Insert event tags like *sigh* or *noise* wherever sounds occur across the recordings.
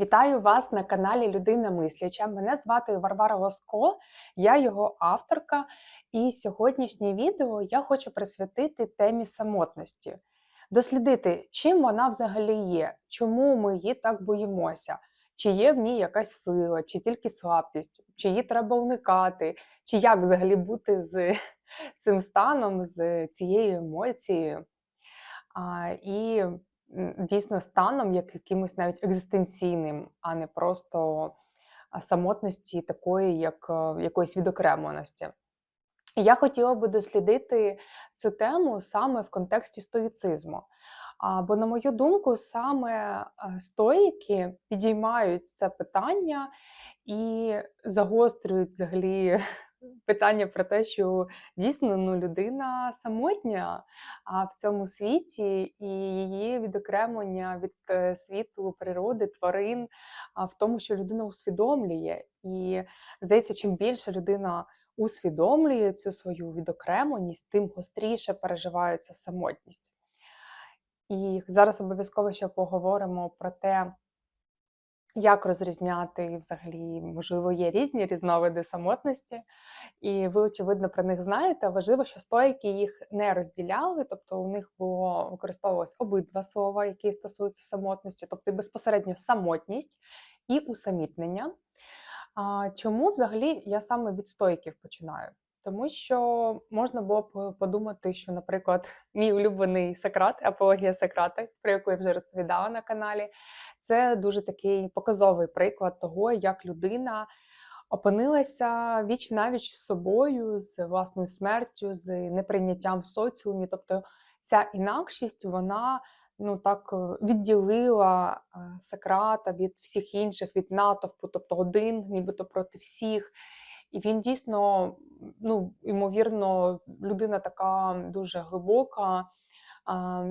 Вітаю вас на каналі Людина Мисляча. Мене звати Варвара Лоско, я його авторка. І сьогоднішнє відео я хочу присвятити темі самотності, дослідити, чим вона взагалі є, чому ми її так боїмося, чи є в ній якась сила, чи тільки слабкість, чи її треба уникати, чи як взагалі бути з *laughs* цим станом, з цією емоцією. А, І дійсно станом, як якимось навіть екзистенційним, а не просто самотності такої, як е, якоїсь відокремленості. Я хотіла би дослідити цю тему саме в контексті стоїцизму. Бо, на мою думку, саме е, стоїки підіймають це питання і загострюють взагалі питання про те, що дійсно ну, людина самотня в цьому світі, і її відокремлення від е, світу, природи, тварин, в тому, що людина усвідомлює. І здається, чим більше людина усвідомлює цю свою відокремленість, тим гостріше переживається самотність. І зараз обов'язково ще поговоримо про те, як розрізняти взагалі, можливо, є різні різновиди самотності, і ви, очевидно, про них знаєте. Важливо, що стоїки їх не розділяли, тобто у них було використовувалось обидва слова, які стосуються самотності, тобто безпосередньо самотність і усамітнення. Чому взагалі я саме від стоїків починаю? Тому що можна було б подумати, що, наприклад, *laughs* мій улюблений Сократ, апологія Сократа, про яку я вже розповідала на каналі, це дуже такий показовий приклад того, як людина опинилася віч навіч з собою, з власною смертю, з неприйняттям в соціумі. Тобто ця інакшість, вона ну так відділила е, Сократа від всіх інших, від натовпу, тобто один, нібито проти всіх. І він дійсно, ну, ймовірно, людина така дуже глибока,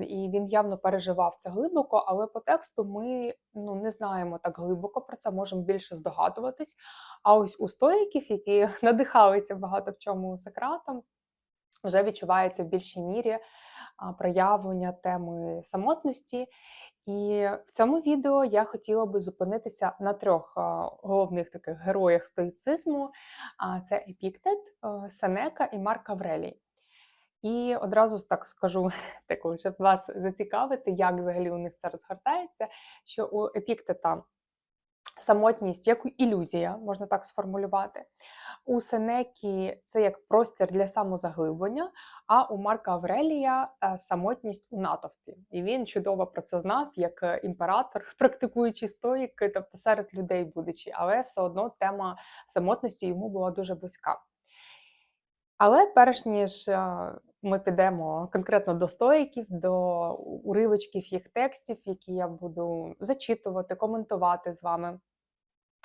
і він явно переживав це глибоко, але по тексту ми ну, не знаємо так глибоко про це, можемо більше здогадуватись. А ось у стоїків, які *laughs* надихалися багато в чому Сократом, вже відчувається в більшій мірі проявлення теми самотності. І в цьому відео я хотіла би зупинитися на трьох головних таких героях стоїцизму: це Епіктет, Сенека і Марк Аврелій. І одразу так скажу, *laughs* таку, щоб вас зацікавити, як взагалі у них це розгортається, що у Епіктета самотність як ілюзія, можна так сформулювати. У Сенекі це як простір для самозаглиблення, а у Марка Аврелія е, самотність у натовпі. І він чудово про це знав, як е, імператор, *laughs* практикуючи стоїки, тобто серед людей будучи, але все одно тема самотності йому була дуже близька. Але перш ніж е, ми підемо конкретно до стоїків, до уривочків їх текстів, які я буду зачитувати, коментувати з вами,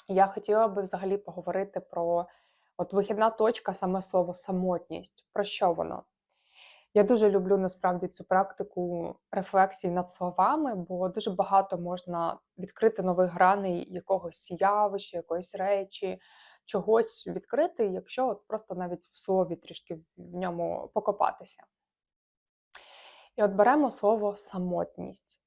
я хотіла би взагалі поговорити про от вихідна точка, саме слово самотність. Про що воно? Я дуже люблю насправді цю практику рефлексії над словами, бо дуже багато можна відкрити нових граней якогось явища, якоїсь речі, чогось відкрити, якщо от просто навіть в слові трішки в ньому покопатися. І от беремо слово самотність.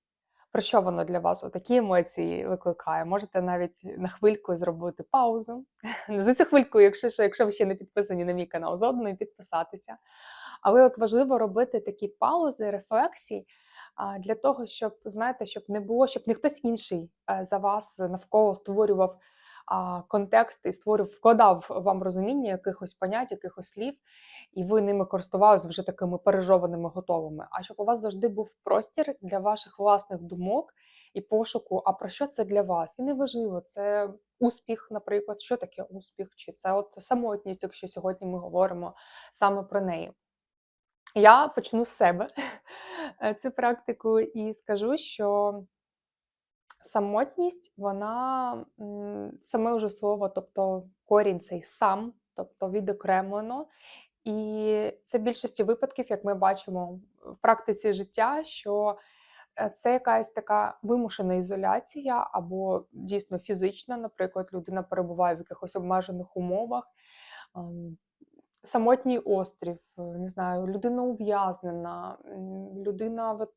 Про що воно для вас? Такі емоції викликає? Можете навіть на хвильку зробити паузу. *laughs* За цю хвильку, якщо що, якщо ви ще не підписані на мій канал, зодно і підписатися. Але от важливо робити такі паузи, рефлексії для того, щоб знаєте, щоб не було, щоб не хтось інший е, за вас навколо створював контекст і створював, вкладав вам розуміння якихось понять, якихось слів, і ви ними користувалися вже такими пережованими, готовими. А щоб у вас завжди був простір для ваших власних думок і пошуку, а про що це для вас? І неважливо, це успіх, наприклад, що таке успіх, чи це от самотність, якщо сьогодні ми говоримо саме про неї. Я почну з себе *laughs* цю практику і скажу, що Самотність, вона саме вже слово, тобто корінь цей сам, тобто відокремлено. І це в більшості випадків, як ми бачимо в практиці життя, що е, це якась така вимушена ізоляція або дійсно фізична, наприклад, людина перебуває в якихось обмежених умовах. Самотній острів, е, не знаю, людина ув'язнена, людина от,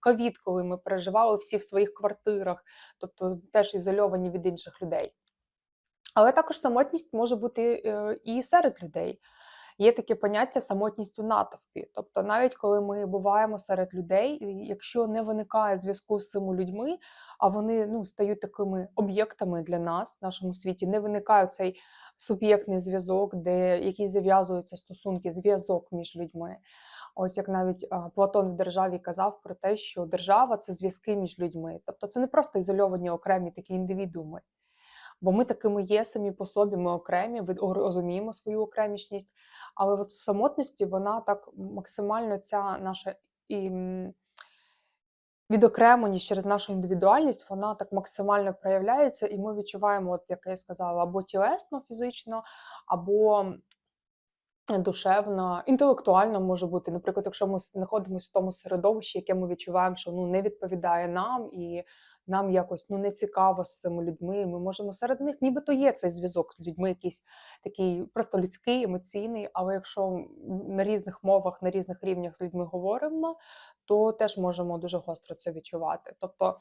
ковід, коли ми переживали всі в своїх квартирах, тобто теж ізольовані від інших людей. Але також самотність може бути е, і серед людей. Є таке поняття самотність у натовпі. Тобто, навіть коли ми буваємо серед людей, якщо не виникає зв'язку з цими людьми, а вони ну, стають такими об'єктами для нас в нашому світі, не виникає цей суб'єктний зв'язок, де якісь зав'язуються стосунки, зв'язок між людьми. Ось як навіть Платон в державі казав про те, що держава це зв'язки між людьми. Тобто це не просто ізольовані окремі такі індивідууми. Бо ми такими є самі по собі, ми окремі, розуміємо свою окремішність. Але от в самотності вона так максимально ця наша і, відокремленість через нашу індивідуальність, вона так максимально проявляється, і ми відчуваємо, от як я сказала, або тілесно, фізично, або душевно, інтелектуально може бути. Наприклад, якщо ми знаходимося в тому середовищі, яке ми відчуваємо, що ну не відповідає нам, і нам якось ну не цікаво з цими людьми. Ми можемо серед них, нібито є цей зв'язок з людьми, якийсь такий просто людський, емоційний. Але якщо на різних мовах, на різних рівнях з людьми говоримо, то теж можемо дуже гостро це відчувати. Тобто.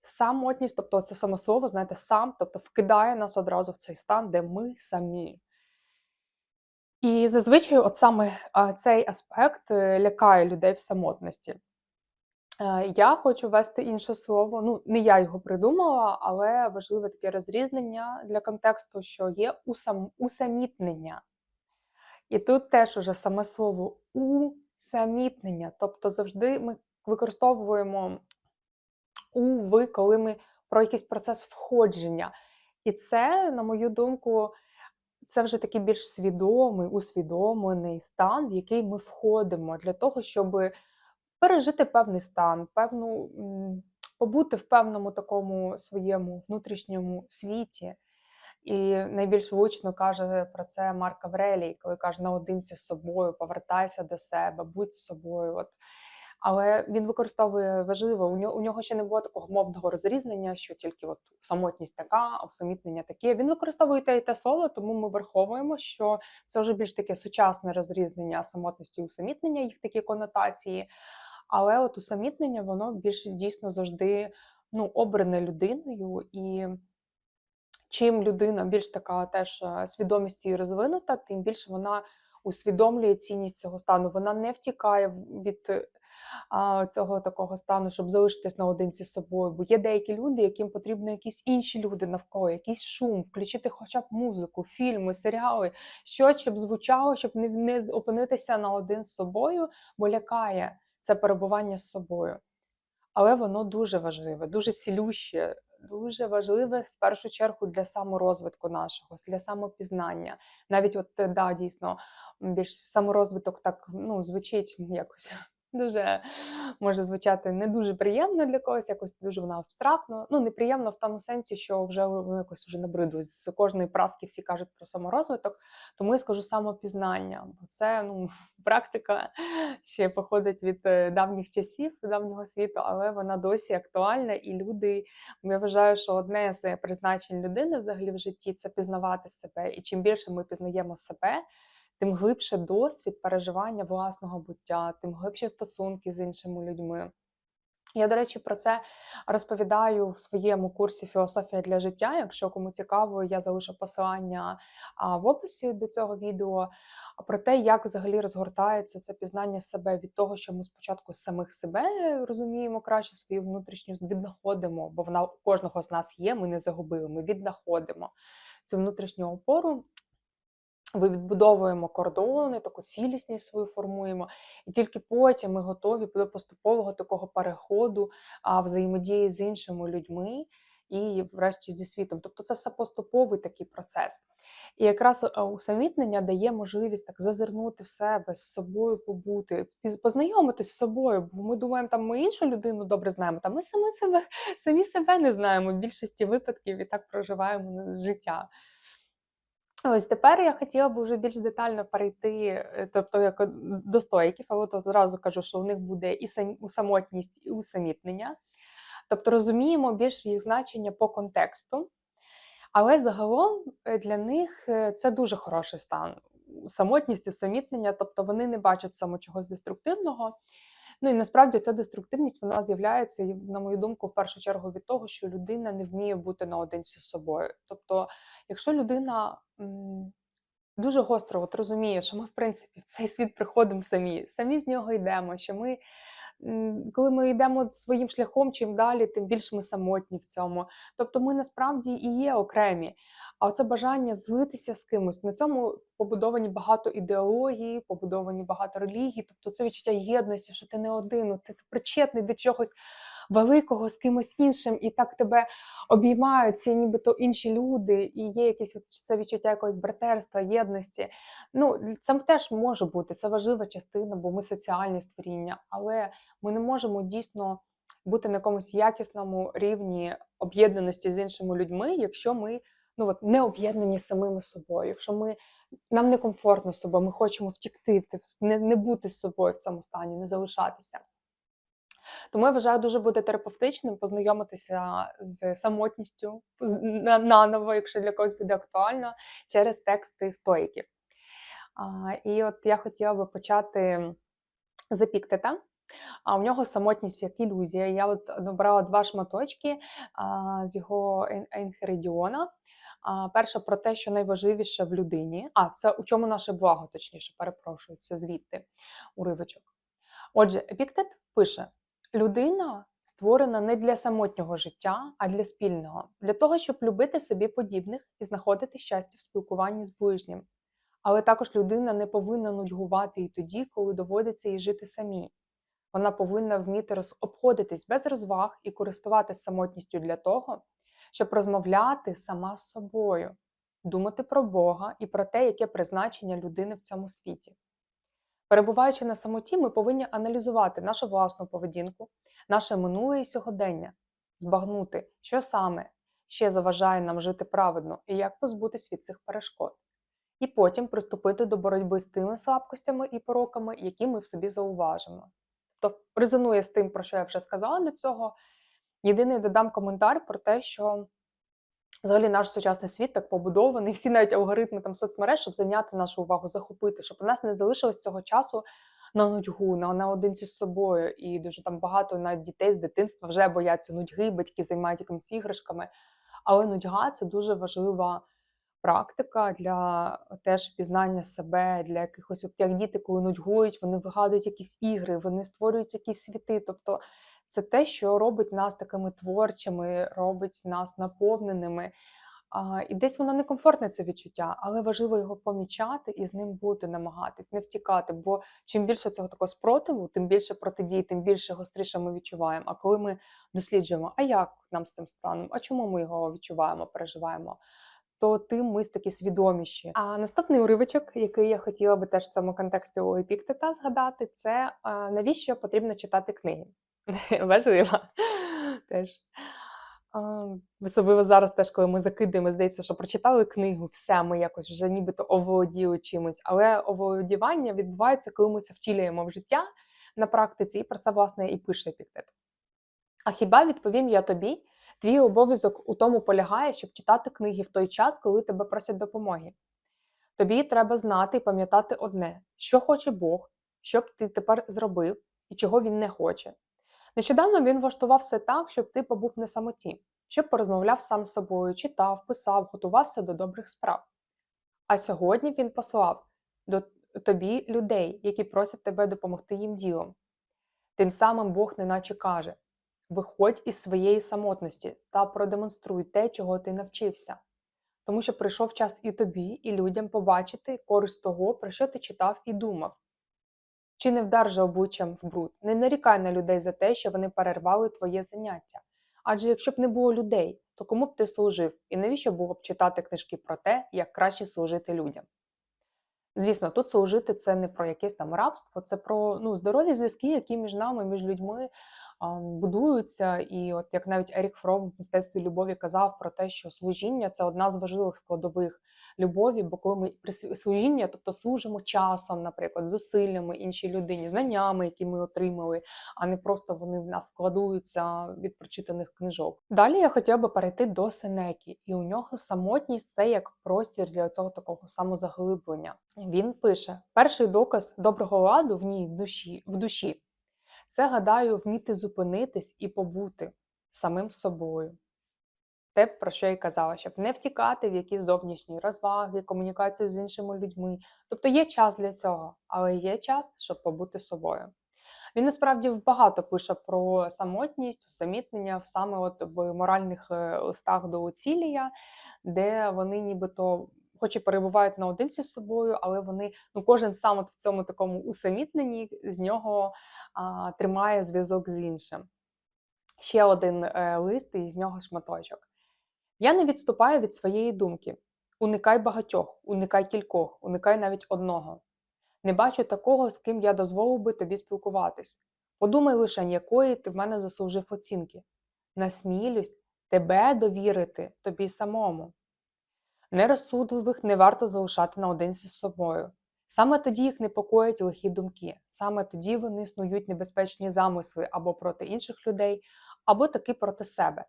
Самотність, тобто це саме слово, знаєте, сам, тобто вкидає нас одразу в цей стан, де ми самі. І зазвичай, от саме цей аспект е, лякає людей в самотності. Е, Я хочу ввести інше слово. Ну, не я його придумала, але важливе таке розрізнення для контексту, що є усам, усамітнення. І тут теж уже саме слово усамітнення. Тобто завжди ми використовуємо у ви, коли ми про якийсь процес входження. І це, на мою думку, це вже такий більш свідомий, усвідомлений стан, в який ми входимо для того, щоб пережити певний стан, певну побути в певному такому своєму внутрішньому світі. І найбільш влучно каже про це Марк Аврелій, коли каже наодинці з собою, повертайся до себе, будь з собою. От. Але він використовує важливо, у нього, у нього ще не було такого мовного розрізнення, що тільки от самотність така, усамітнення таке. Він використовує те і те слово, тому ми враховуємо, що це вже більш таке сучасне розрізнення самотності і усамітнення, їх такі конотації. Але от усамітнення, воно більш дійсно завжди ну, обране людиною і чим людина більш така теж е, свідомість її розвинута, тим більше вона усвідомлює цінність цього стану. Вона не втікає від е, а, цього такого стану, щоб залишитись наодинці з собою. Бо є деякі люди, яким потрібно якісь інші люди навколо, якийсь шум, включити хоча б музику, фільми, серіали, щось, щоб звучало, щоб не, не опинитися наодин з собою, бо лякає це перебування з собою. Але воно дуже важливе, дуже цілюще, дуже важливе в першу чергу для саморозвитку нашого, для самопізнання. Навіть от да, дійсно більш саморозвиток так ну, звучить якось. Дуже може звучати не дуже приємно для когось, якось дуже вона абстрактно. Ну, неприємно в тому сенсі, що вже воно якось вже набридло. З кожної праски всі кажуть про саморозвиток, тому я скажу самопізнання, бо це ну, *laughs* практика ще походить від е, давніх часів, давнього світу, але вона досі актуальна, і люди, я вважаю, що одне з призначень людини взагалі в житті це пізнавати себе. І чим більше ми пізнаємо себе, тим глибше досвід переживання власного буття, тим глибші стосунки з іншими людьми. Я, до речі, про це розповідаю в своєму курсі Філософія для життя. Якщо кому цікаво, я залишу посилання в описі до цього відео про те, як взагалі розгортається це пізнання себе від того, що ми спочатку самих себе розуміємо краще свою внутрішню віднаходимо, бо вона у кожного з нас є. Ми не загубили, ми віднаходимо цю внутрішню опору. Ви відбудовуємо кордони, таку цілісність свою формуємо, і тільки потім ми готові до поступового такого переходу а, взаємодії з іншими людьми і, врешті, зі світом. Тобто це все поступовий такий процес. І якраз е, усамітнення дає можливість так зазирнути в себе, з собою побути, познайомитись з собою, бо ми думаємо, там ми іншу людину добре знаємо, та ми самі себе, *laughs* самі себе не знаємо в більшості випадків і так проживаємо ну, життя. Ось тепер я хотіла б вже більш детально перейти, е, тобто як до стоїків, але то зразу кажу, що у них буде і сам- усамотність, і усамітнення. Тобто розуміємо більш їх значення по контексту. Але загалом е, для них е, це дуже хороший стан. самотність, усамітнення, тобто вони не бачать саме чогось деструктивного. Ну і насправді ця деструктивність вона з'являється, на мою думку, в першу чергу від того, що людина не вміє бути наодинці з собою. Тобто, якщо людина дуже гостро от розуміє, що ми, в принципі, в цей світ приходимо самі, самі з нього йдемо, що ми. Коли ми йдемо своїм шляхом, чим далі, тим більше ми самотні в цьому. Тобто ми насправді і є окремі. А це бажання злитися з кимось. На цьому побудовані багато ідеологій, побудовані багато релігій. Тобто це відчуття єдності, що ти не один, ти причетний до чогось великого з кимось іншим, і так тебе обіймають ці нібито інші люди, і є якесь от це відчуття якогось братерства, єдності. Ну, це теж може бути, це важлива частина, бо ми соціальні створіння, але ми не можемо дійсно бути на якомусь якісному рівні об'єднаності з іншими людьми, якщо ми ну от не об'єднані самими собою. Якщо ми нам некомфортно з собою, ми хочемо втікти, не, не бути з собою в цьому стані, не залишатися. Тому я вважаю, дуже буде терапевтичним познайомитися з самотністю наново, якщо для когось буде актуально, через тексти стоїків. І от я хотіла би почати з Епіктета. А у нього самотність як ілюзія. Я от набрала два шматочки а, з його Енхеридіона. А, перше про те, що найважливіше в людині. А, це у чому наше благо, точніше, перепрошую, це звідти уривочок. Отже, Епіктет пише: людина створена не для самотнього життя, а для спільного, для того, щоб любити собі подібних і знаходити щастя в спілкуванні з ближнім. Але також людина не повинна нудьгувати і тоді, коли доводиться їй жити самій. Вона повинна вміти обходитись без розваг і користуватись самотністю для того, щоб розмовляти сама з собою, думати про Бога і про те, яке призначення людини в цьому світі. Перебуваючи на самоті, ми повинні аналізувати нашу власну поведінку, наше минуле і сьогодення, збагнути, що саме ще заважає нам жити праведно і як позбутись від цих перешкод, і потім приступити до боротьби з тими слабкостями і пороками, які ми в собі зауважимо. Тобто резонує з тим, про що я вже сказала до цього. Єдиний додам коментар про те, що взагалі наш сучасний світ так побудований, всі навіть алгоритми там соцмереж, щоб зайняти нашу увагу, захопити, щоб у нас не залишилось цього часу на нудьгу, на наодинці з собою. І дуже там багато навіть дітей з дитинства вже бояться нудьги, батьки займають якимись іграшками. Але нудьга це дуже важлива практика для теж пізнання себе, для якихось, от як діти, коли нудьгують, вони вигадують якісь ігри, вони створюють якісь світи. Тобто це те, що робить нас такими творчими, робить нас наповненими. І десь воно некомфортне це відчуття, але важливо його помічати і з ним бути, намагатись, не втікати. Бо чим більше цього такого спротиву, тим більше протидії, тим більше гостріше ми відчуваємо. А коли ми досліджуємо, а як нам з цим станом, а чому ми його відчуваємо, переживаємо, то тим ми такі свідоміші. А наступний уривочок, який я хотіла би теж в цьому контексті у Епіктета згадати, це навіщо потрібно читати книги. *laughs* Важливо теж. Особливо зараз, теж, коли ми закидаємо, здається, що прочитали книгу, все, ми якось вже нібито оволоділи чимось. Але оволодівання відбувається, коли ми це втілюємо в життя на практиці, і про це, власне, і пише Епіктет. А хіба відповім я тобі? Твій обов'язок у тому полягає, щоб читати книги в той час, коли тебе просять допомоги. Тобі треба знати і пам'ятати одне, що хоче Бог, що б ти тепер зробив і чого він не хоче. Нещодавно він влаштував все так, щоб ти побув на самоті, щоб порозмовляв сам з собою, читав, писав, готувався до добрих справ. А сьогодні він послав до тобі людей, які просять тебе допомогти їм ділом. Тим самим Бог неначе каже: виходь із своєї самотності та продемонструй те, чого ти навчився. Тому що прийшов час і тобі, і людям побачити користь того, про що ти читав і думав. Чи не вдар же обличчям в бруд, не нарікай на людей за те, що вони перервали твоє заняття. Адже якщо б не було людей, то кому б ти служив, і навіщо було б читати книжки про те, як краще служити людям? Звісно, тут служити це не про якесь там рабство, це про ну, здорові зв'язки, які між нами, між людьми будуються. І от як навіть Ерік Фром в мистецтві любові казав про те, що служіння це одна з важливих складових любові, бо коли ми служіння, тобто служимо часом, наприклад, зусиллями іншій людині, знаннями, які ми отримали, а не просто вони в нас складуються від прочитаних книжок. Далі я хотіла би перейти до Сенекі, і у нього самотність це як простір для цього такого самозаглиблення. Він пише: перший доказ доброго ладу в ній в душі, в душі це, гадаю, вміти зупинитись і побути самим собою. Те, про що я казала, щоб не втікати в якісь зовнішні розваги, комунікацію з іншими людьми. Тобто є час для цього, але є час, щоб побути собою. Він насправді багато пише про самотність, усамітнення саме от в моральних е, листах до Уцілія, де вони нібито. Хоч і перебувають наодинці з собою, але вони ну кожен сам от в цьому такому усамітненні з нього а, тримає зв'язок з іншим. Ще один е, лист, і з нього шматочок. Я не відступаю від своєї думки. Уникай багатьох, уникай кількох, уникай навіть одного. Не бачу такого, з ким я дозволив би тобі спілкуватись. Подумай лише, якої ти в мене заслужив оцінки. Насмілюсь тебе довірити тобі самому. Нерозсудливих не варто залишати наодинці з собою. Саме тоді їх непокоять лихі думки, саме тоді вони снують небезпечні замисли або проти інших людей, або таки проти себе.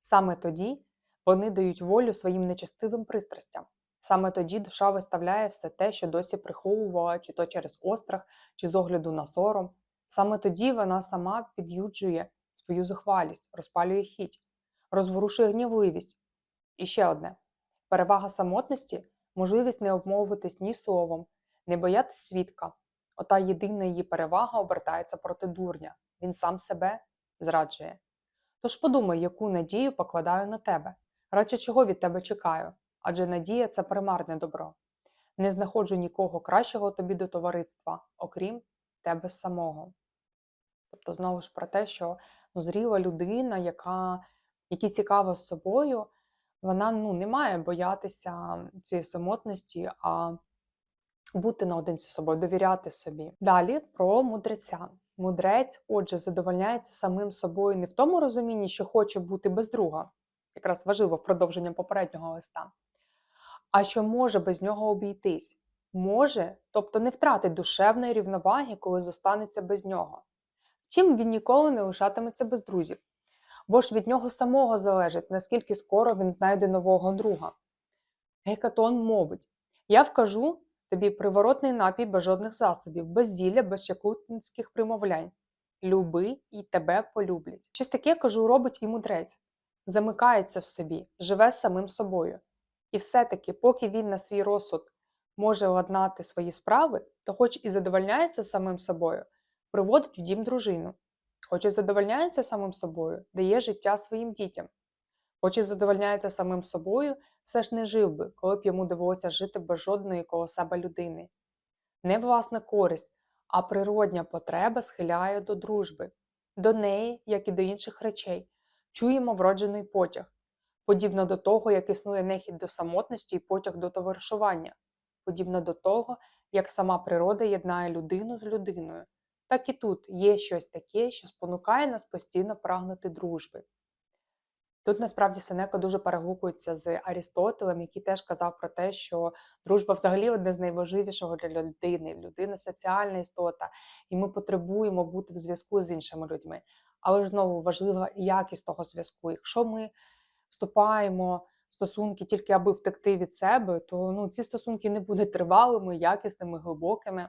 Саме тоді вони дають волю своїм нечестивим пристрастям. Саме тоді душа виставляє все те, що досі приховувала, чи то через острах, чи з огляду на сором. Саме тоді вона сама під'юджує свою зухвалість, розпалює хіть, розворушує гнівливість. І ще одне перевага самотності можливість не обмовитись ні словом, не боятись свідка. Ота єдина її перевага обертається проти дурня, він сам себе зраджує. Тож подумай, яку надію покладаю на тебе, радше чого від тебе чекаю, адже надія це примарне добро. Не знаходжу нікого кращого тобі до товариства, окрім тебе самого. Тобто, знову ж про те, що ну, зріла людина, яка які цікава з собою, вона ну, не має боятися цієї самотності, а бути наодинці з собою, довіряти собі. Далі про мудреця. Мудрець, отже, задовольняється самим собою не в тому розумінні, що хоче бути без друга, якраз важливо продовження попереднього листа, а що може без нього обійтись. Може, тобто не втратить душевної рівноваги, коли зостанеться без нього. Втім, він ніколи не лишатиметься без друзів, бо ж від нього самого залежить, наскільки скоро він знайде нового друга. Гекатон мовить: Я вкажу тобі приворотний напій без жодних засобів, без зілля, без чаклунських примовлянь. Люби і тебе полюблять. Щось таке, кажу, робить і мудрець, замикається в собі, живе самим собою. І все-таки, поки він на свій розсуд може ладнати свої справи, то, хоч і задовольняється самим собою, приводить в дім дружину, хоч задовольняється самим собою, дає життя своїм дітям, хоч і задовольняється самим собою, все ж не жив би, коли б йому довелося жити без жодної коло себе людини. Не власна користь, а природня потреба схиляє до дружби, до неї, як і до інших речей, чуємо вроджений потяг, подібно до того, як існує нехід до самотності і потяг до товаришування, подібно до того, як сама природа єднає людину з людиною, так і тут є щось таке, що спонукає нас постійно прагнути дружби. Тут насправді Сенека дуже перегукується з Арістотелем, який теж казав про те, що дружба взагалі одне з найважливішого для людини. Людина соціальна істота, і ми потребуємо бути в зв'язку з іншими людьми. Але ж знову важлива якість того зв'язку. Якщо ми вступаємо в стосунки тільки аби втекти від себе, то ну, ці стосунки не будуть тривалими, якісними, глибокими.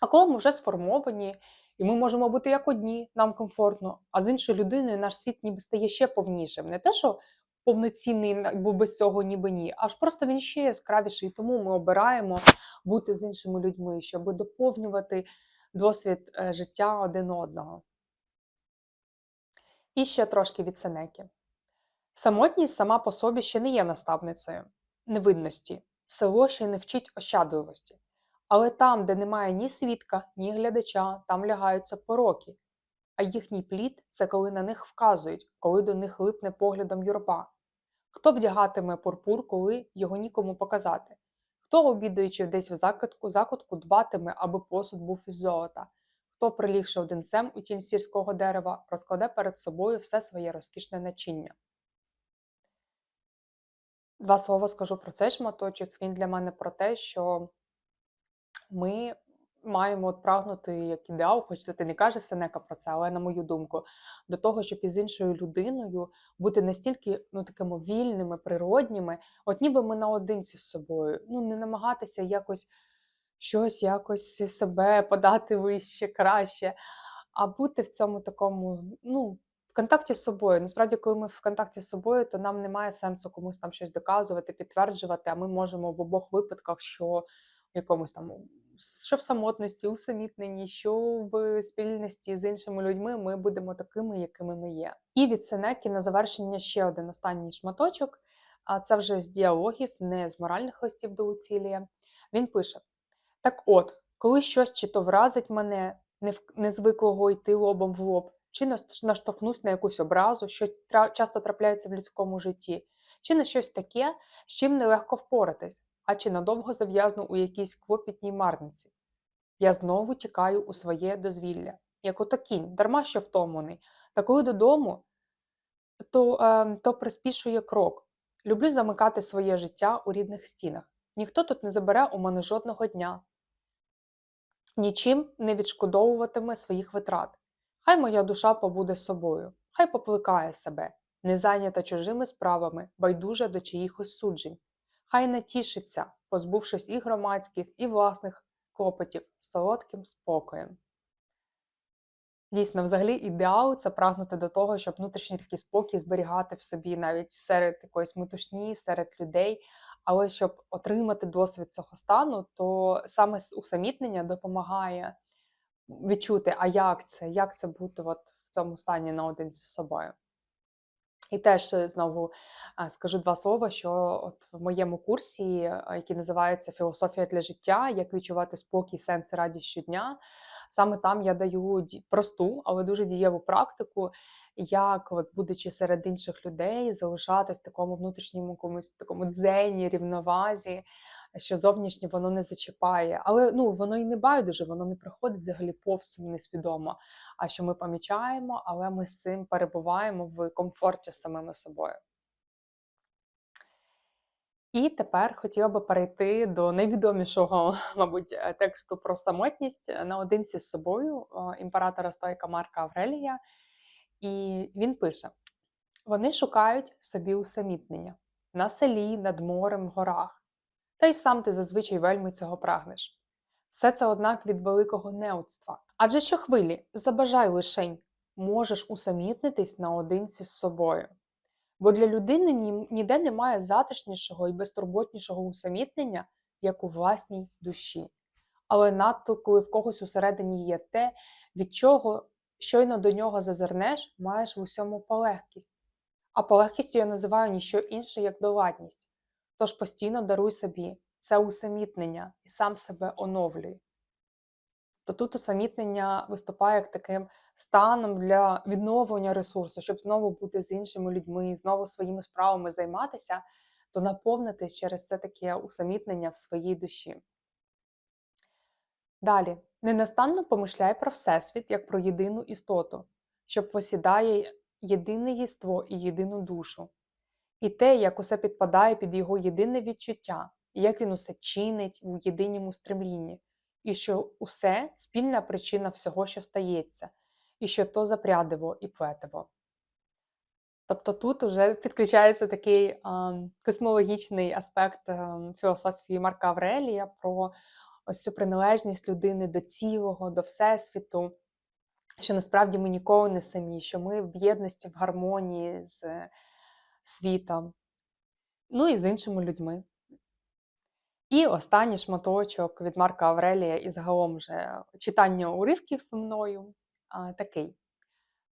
А коли ми вже сформовані, і ми можемо бути як одні, нам комфортно, а з іншою людиною наш світ ніби стає ще повнішим. Не те, що повноцінний, бо без цього ніби ні, аж просто він ще яскравіший. Тому ми обираємо бути з іншими людьми, щоб доповнювати досвід е, життя один одного. І ще трошки від Сенеки. Самотність сама по собі ще не є наставницею невидності. Село ще не вчить ощадливості. Але там, де немає ні свідка, ні глядача, там лягаються пороки. А їхній плід це коли на них вказують, коли до них липне поглядом юрба. Хто вдягатиме пурпур, коли його нікому показати? Хто, обідаючи десь в закутку, закутку дбатиме, аби посуд був із золота? Хто, прилігши одинцем у тінь сільського дерева, розкладе перед собою все своє розкішне начиння? Два слова скажу про цей шматочок. Він для мене про те, що ми маємо от прагнути як ідеал, хоч це не каже Сенека про це, але на мою думку, до того, щоб із іншою людиною бути настільки ну, такими вільними, природніми, от ніби ми наодинці з собою. Ну, не намагатися якось щось якось себе подати вище, краще, а бути в цьому такому, ну, в контакті з собою. Насправді, коли ми в контакті з собою, то нам немає сенсу комусь там щось доказувати, підтверджувати, а ми можемо в обох випадках, що якомусь там. Що в самотності, усамітненні, що в спільності з іншими людьми ми будемо такими, якими ми є. І від Сенеки на завершення ще один останній шматочок. А це вже з діалогів, не з моральних листів до Уцілія. Він пише: так от, коли щось чи то вразить мене, незвиклого йти лобом в лоб, чи наштовхнусь на якусь образу, що часто трапляється в людському житті, чи на щось таке, з чим нелегко впоратись, а чи надовго зав'язну у якійсь клопітній марниці. Я знову тікаю у своє дозвілля, як ото кінь, дарма що втомлений. Та коли додому, то, е, то приспішує крок. Люблю замикати своє життя у рідних стінах. Ніхто тут не забере у мене жодного дня, нічим не відшкодовуватиме своїх витрат. Хай моя душа побуде собою, хай попликає себе, не зайнята чужими справами, байдужа до чиїхось суджень, хай не тішиться, позбувшись і громадських, і власних клопотів солодким спокоєм. Дійсно, взагалі, ідеал це прагнути до того, щоб внутрішній такий спокій зберігати в собі навіть серед якоїсь метушні, серед людей. Але щоб отримати досвід цього стану, то саме усамітнення допомагає відчути, а як це, як це бути от в цьому стані наодинці з собою. І теж е, знову скажу два слова, що от в моєму курсі, який називається Філософія для життя, як відчувати спокій, сенс і радість щодня. Саме там я даю просту, але дуже дієву практику, як, от, будучи серед інших людей, залишатись в такому внутрішньому комусь такому дзені, рівновазі, що зовнішнє воно не зачіпає. Але ну воно і не байдуже, воно не приходить взагалі повсім несвідомо. А що ми помічаємо, але ми з цим перебуваємо в комфорті з самими собою. І тепер хотіла би перейти до найвідомішого, *laughs* мабуть, е, тексту про самотність е, наодинці з собою імператора Стойка Марка Аврелія. І він пише: вони шукають собі усамітнення на селі, над морем, в горах. Та й сам ти зазвичай вельми цього прагнеш. Все це, однак, від великого неудства. Адже що хвилі, забажай лишень, можеш усамітнитись наодинці з собою. Бо для людини ніде немає затишнішого і безтурботнішого усамітнення, як у власній душі. Але надто, коли в когось усередині є те, від чого щойно до нього зазирнеш, маєш в усьому полегкість. А полегкістю я називаю ніщо інше, як доладність. Тож постійно даруй собі. Це усамітнення. І сам себе оновлюй. То тут усамітнення виступає як таким станом для відновлення ресурсу, щоб знову бути з іншими людьми, знову своїми справами займатися, то наповнитись через це таке усамітнення в своїй душі. Далі, ненастанно помишляй про Всесвіт як про єдину істоту, що посідає єдине єство і єдину душу, і те, як усе підпадає під його єдине відчуття, і як він усе чинить у єдиному стремлінні, і що усе спільна причина всього, що стається, і що то запрядиво і плетиво. Тобто тут вже підключається такий е, космологічний аспект е, філософії Марка Аврелія про ось цю приналежність людини до цілого, до Всесвіту, що насправді ми ніколи не самі, що ми в єдності, в гармонії з світом, ну і з іншими людьми. І останній шматочок від Марка Аврелія і загалом вже читання уривків мною такий.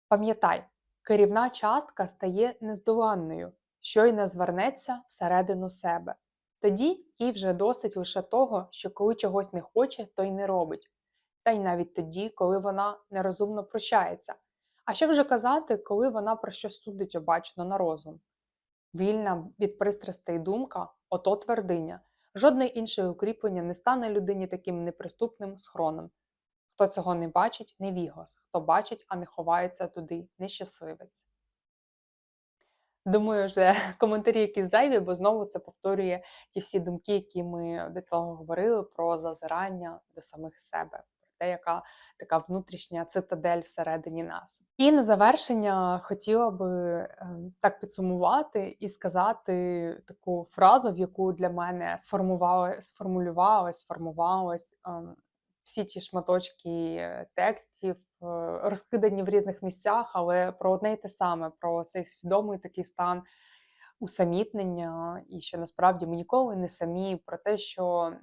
Пам'ятай, керівна частка стає нездоланною, щойно звернеться всередину себе. Тоді їй вже досить лише того, що коли чогось не хоче, то й не робить, та й навіть тоді, коли вона нерозумно прощається. А що вже казати, коли вона про що судить обачно на розум? Вільна від пристрастей думка ото твердиня. Жодне інше укріплення не стане людині таким неприступним схроном. Хто цього не бачить, не віглас, хто бачить, а не ховається туди, нещасливець. Думаю, вже *laughs* коментарі якісь зайві, бо знову це повторює ті всі думки, які ми до того говорили про зазирання до самих себе, те, яка така внутрішня цитадель всередині нас. І на завершення хотіла би е, так підсумувати і сказати таку фразу, в яку для мене сформували, сформулювалась, сформувалась ем, всі ті шматочки е, текстів, е, розкидані в різних місцях, але про одне й те саме: про цей свідомий такий стан усамітнення, і що насправді ми ніколи не самі, про те, що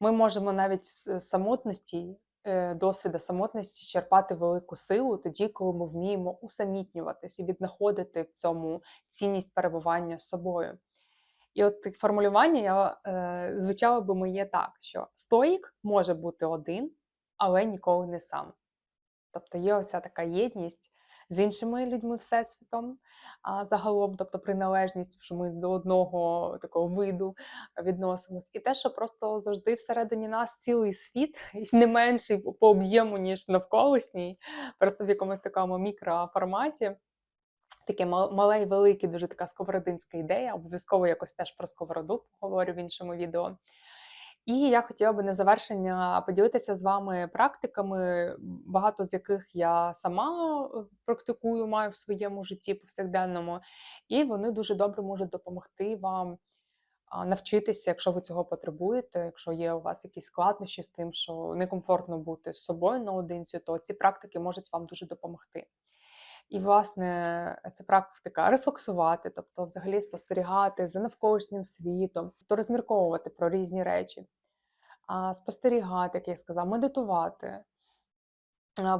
ми можемо навіть з самотності, е, досвіда самотності черпати велику силу тоді, коли ми вміємо усамітнюватись і віднаходити в цьому цінність перебування з собою. І от формулювання я е, звучало би моє так, що стоїк може бути один, але ніколи не сам. Тобто є оця така єдність з іншими людьми всесвітом, а загалом, тобто приналежність, що ми до одного такого виду відносимось, і те, що просто завжди всередині нас цілий світ, і не менший по об'єму, ніж навколишній, просто в якомусь такому мікроформаті. Таке мале і велике, дуже така сковородинська ідея. Обов'язково якось теж про сковороду поговорю в іншому відео. І я хотіла би на завершення поділитися з вами практиками, багато з яких я сама е, практикую, маю в своєму житті повсякденному, і вони дуже добре можуть допомогти вам навчитися, якщо ви цього потребуєте, якщо є у вас якісь складнощі з тим, що некомфортно бути з собою наодинці, то ці практики можуть вам дуже допомогти. І, власне, це практика рефлексувати, тобто взагалі спостерігати за навколишнім світом, тобто розмірковувати про різні речі, спостерігати, як я сказав, медитувати,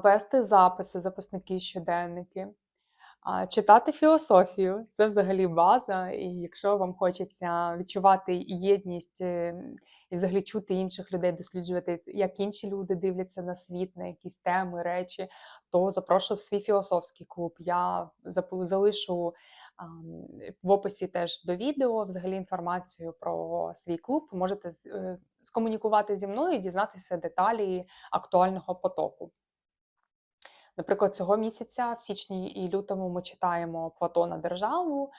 вести записи, записники, щоденники, читати філософію це взагалі база. І якщо вам хочеться відчувати єдність е, і взагалі чути інших людей, досліджувати, як інші люди дивляться на світ, на якісь теми, речі, то запрошую в свій філософський клуб. Я залишу в описі теж до відео взагалі інформацію про свій клуб. Можете е, скомунікувати зі мною і дізнатися деталі актуального потоку. Наприклад, цього місяця, в січні і лютому, ми читаємо Платона Державу.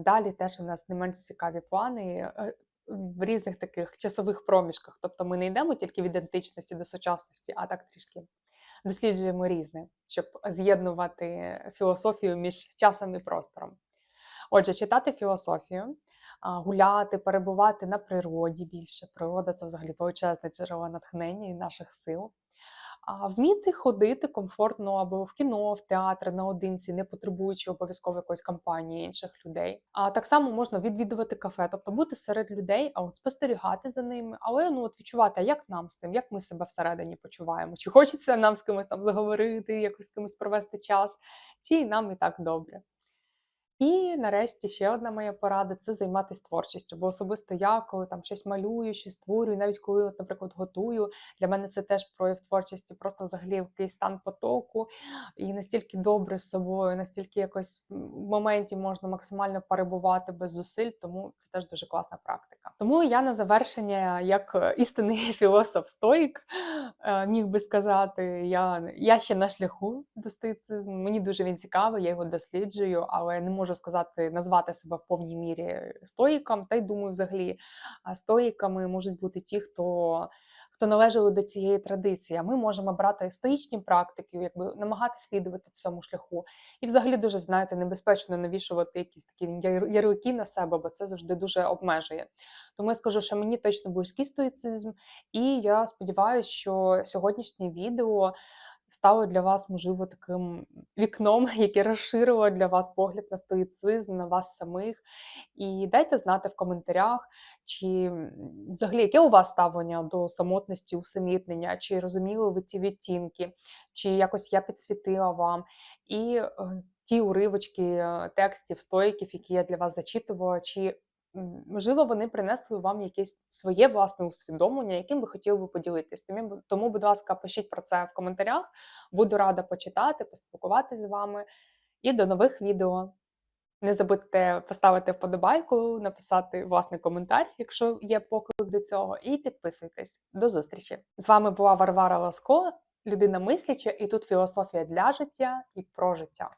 Далі теж у нас не менш цікаві плани е, в різних таких часових проміжках. Тобто ми не йдемо тільки від античності до сучасності, а так трішки досліджуємо різне, щоб з'єднувати філософію між часом і простором. Отже, читати філософію, гуляти, перебувати на природі більше. Природа це взагалі величезне джерело натхнення і наших сил. А вміти ходити комфортно або в кіно, в театр наодинці, не потребуючи обов'язково якоїсь компанії інших людей. А так само можна відвідувати кафе, тобто бути серед людей, а от спостерігати за ними, але ну от відчувати, як нам з цим, як ми себе всередині почуваємо, чи хочеться нам з кимось там заговорити, якось з кимось провести час, чи нам і так добре. І нарешті ще одна моя порада це займатися творчістю. Бо особисто я, коли там щось малюю, щось створюю, навіть коли, от, наприклад, готую, для мене це теж прояв творчості, просто взагалі якийсь стан потоку, і настільки добре з собою, настільки якось в моменті можна максимально перебувати без зусиль, тому це теж дуже класна практика. Тому я на завершення, як істинний *laughs* філософ стоїк, е, міг би сказати, я, я ще на шляху до. Мені дуже він цікавий, я його досліджую, але не можу сказати, назвати себе в повній мірі стоїком. Та й думаю, взагалі, стоїками можуть бути ті, хто. Хто належали до цієї традиції, ми можемо брати стоїчні практики, якби намагатися слідувати цьому шляху. І взагалі дуже знаєте, небезпечно навішувати якісь такі яр- ярлики на себе, бо це завжди дуже обмежує. Тому я скажу, що мені точно близький стоїцизм, і я сподіваюся, що сьогоднішнє відео стало для вас, можливо, таким вікном, *laughs* яке розширило для вас погляд на стоїцизм, на вас самих. І дайте знати в коментарях, чи взагалі яке у вас ставлення до самотності, усамітнення, чи розуміли ви ці відтінки, чи якось я підсвітила вам. І е, ті уривочки е, текстів, стоїків, які я для вас зачитувала, чи можливо вони принесли вам якесь своє власне усвідомлення, яким ви хотіли би поділитись. Тому, будь ласка, пишіть про це в коментарях. Буду рада почитати, поспілкуватися з вами. І до нових відео. Не забудьте поставити вподобайку, написати власний коментар, якщо є поклик до цього, і підписуйтесь. До зустрічі! З вами була Варвара Ласко, людина мисляча, і тут філософія для життя і про життя.